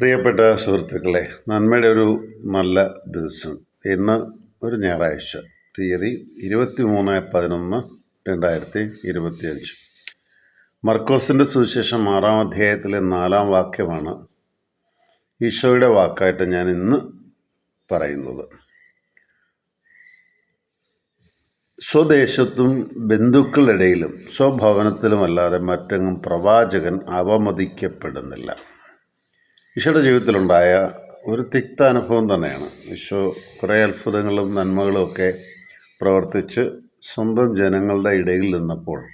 പ്രിയപ്പെട്ട സുഹൃത്തുക്കളെ നന്മയുടെ ഒരു നല്ല ദിവസം. ഇന്ന് ഒരു ഞായറാഴ്ച തീയതി ഇരുപത്തി മൂന്ന് പതിനൊന്ന് രണ്ടായിരത്തി ഇരുപത്തിയഞ്ച് മർക്കോസിന്റെ സുവിശേഷം ആറാം അധ്യായത്തിലെ നാലാം വാക്യമാണ് ഈശോയുടെ വാക്കായിട്ട് ഞാൻ ഇന്ന് പറയുന്നത്. സ്വദേശത്തും ബന്ധുക്കളിടയിലും സ്വഭവനത്തിലുമല്ലാതെ മറ്റെങ്ങും പ്രവാചകൻ അവമതിക്കപ്പെടുന്നില്ല. ഈശോയുടെ ജീവിതത്തിലുണ്ടായ ഒരു തിക്ത അനുഭവം തന്നെയാണ്. ഈശോ കുറേ അത്ഭുതങ്ങളും നന്മകളും ഒക്കെ പ്രവർത്തിച്ച് സ്വന്തം ജനങ്ങളുടെ ഇടയിൽ നിന്നപ്പോൾ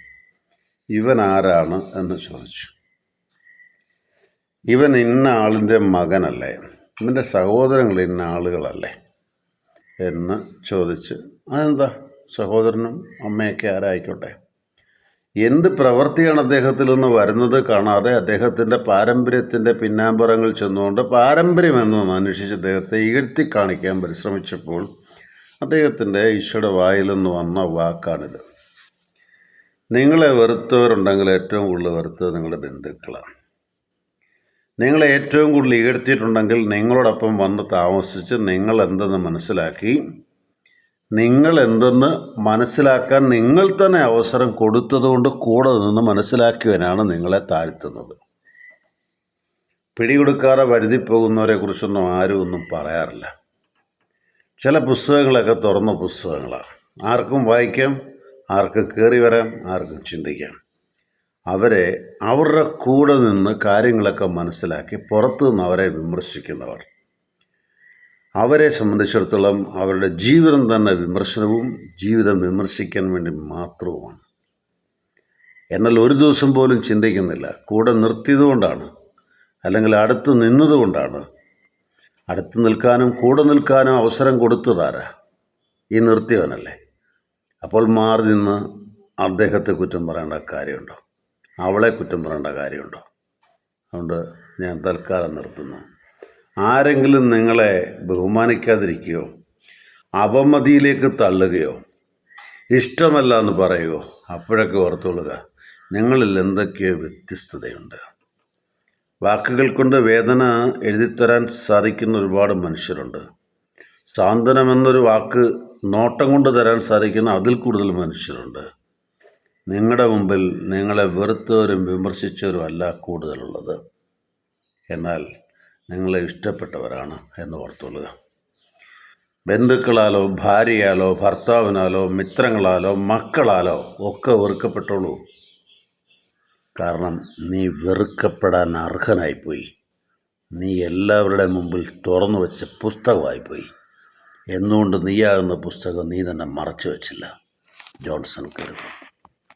ഇവൻ ആരാണ് എന്ന് ചോദിച്ചു. ഇവൻ ഇന്ന ആളിന്റെ മകനല്ലേ? ഇവന്റെ സഹോദരങ്ങൾ ഇന്ന ആളുകളല്ലേ? എന്ന് ചോദിച്ച് അതെന്താ? സഹോദരനും അമ്മയൊക്കെ ആരായിക്കോട്ടെ? എന്ത് പ്രവൃത്തിയാണ് അദ്ദേഹത്തിൽ നിന്ന് വരുന്നത് കാണാതെ അദ്ദേഹത്തിന്റെ പാരമ്പര്യത്തിന്റെ പിന്നാമ്പുറങ്ങൾ ചെന്നുകൊണ്ട് പാരമ്പര്യമെന്നൊന്ന് അന്വേഷിച്ച് അദ്ദേഹത്തെ ഇകഴ്ത്തി കാണിക്കാൻ പരിശ്രമിച്ചപ്പോൾ അദ്ദേഹത്തിന്റെ ഈശോയുടെ വായിൽ നിന്ന് വന്ന വാക്കാണിത്. നിങ്ങളെ വെറുത്തവരുണ്ടെങ്കിൽ ഏറ്റവും കൂടുതൽ വെറുത്തത് നിങ്ങളുടെ ബന്ധുക്കളാണ്. നിങ്ങളെ ഏറ്റവും കൂടുതൽ ഇകഴ്ത്തിയിട്ടുണ്ടെങ്കിൽ നിങ്ങളോടൊപ്പം വന്ന് താമസിച്ച് നിങ്ങൾ എന്തെന്ന് മനസ്സിലാക്കി നിങ്ങൾ എന്തെന്ന് മനസ്സിലാക്കാൻ നിങ്ങൾ തന്നെ അവസരം കൊടുത്തതുകൊണ്ട് കൂടെ നിന്ന് മനസ്സിലാക്കിയവനാണ് നിങ്ങളെ താഴ്ത്തുന്നത്. പിടികൊടുക്കാതെ വരുതി പോകുന്നവരെ കുറിച്ചൊന്നും ആരും ഒന്നും പറയാറില്ല. ചില പുസ്തകങ്ങളൊക്കെ തുറന്ന പുസ്തകങ്ങളാണ്. ആർക്കും വായിക്കാം ആർക്കും കയറി വരാം ആർക്കും ചിന്തിക്കാം. അവരെ അവരുടെ കൂടെ നിന്ന് കാര്യങ്ങളൊക്കെ മനസ്സിലാക്കി പുറത്തു നിന്ന് അവരെ വിമർശിക്കുന്നവർ. അവരെ സംബന്ധിച്ചിടത്തോളം അവരുടെ ജീവിതം തന്നെ വിമർശനവും ജീവിതം വിമർശിക്കാൻ വേണ്ടി മാത്രവുമാണ്. എന്നാൽ ഒരു ദിവസം പോലും ചിന്തിക്കുന്നില്ല. കൂടെ നിർത്തിയതുകൊണ്ടാണ്. അല്ലെങ്കിൽ അടുത്ത് നിന്നതുകൊണ്ടാണ്. അടുത്ത് നിൽക്കാനും കൂടെ നിൽക്കാനും അവസരം കൊടുത്തതാരാ? ഈ നിർത്തിയവനല്ലേ. അപ്പോൾ മാറി നിന്ന് അദ്ദേഹത്തെ കുറ്റം പറയേണ്ട കാര്യമുണ്ടോ? അവളെ കുറ്റം പറയേണ്ട കാര്യമുണ്ടോ? അതുകൊണ്ട് ഞാൻ തൽക്കാലം നിർത്തുന്നു. ആരെങ്കിലും നിങ്ങളെ ബഹുമാനിക്കാതിരിക്കുകയോ അപമതിയിലേക്ക് തള്ളുകയോ ഇഷ്ടമല്ല എന്ന് പറയുകയോ അപ്പോഴൊക്കെ ഓർത്തുകൊള്ളുക. നിങ്ങളിൽ എന്തൊക്കെയോ വ്യത്യസ്തതയുണ്ട്. വാക്കുകൾ കൊണ്ട് വേദന എഴുതിത്തരാൻ സാധിക്കുന്ന ഒരുപാട് മനുഷ്യരുണ്ട്. സാന്ത്വനം എന്നൊരു വാക്ക് നോട്ടം കൊണ്ട് തരാൻ സാധിക്കുന്ന അതിൽ കൂടുതൽ മനുഷ്യരുണ്ട്. നിങ്ങളുടെ മുമ്പിൽ നിങ്ങളെ വെറുത്തവരും വിമർശിച്ചവരും അല്ല കൂടുതലുള്ളത്. എന്നാൽ നിങ്ങളെ ഇഷ്ടപ്പെട്ടവരാണ് എന്ന് ഓർത്തുകൊള്ളുക. ബന്ധുക്കളാലോ ഭാര്യയാലോ ഭർത്താവിനാലോ മിത്രങ്ങളാലോ മക്കളാലോ ഒക്കെ വെറുക്കപ്പെട്ടോളൂ. കാരണം നീ വെറുക്കപ്പെടാൻ അർഹനായിപ്പോയി. നീ എല്ലാവരുടെ മുമ്പിൽ തുറന്നു വെച്ച പുസ്തകമായിപ്പോയി. എന്നുകൊണ്ട് നീയാകുന്ന പുസ്തകം നീ തന്നെ മറച്ചു വച്ചില്ല? ജോൺസൺ കരുതും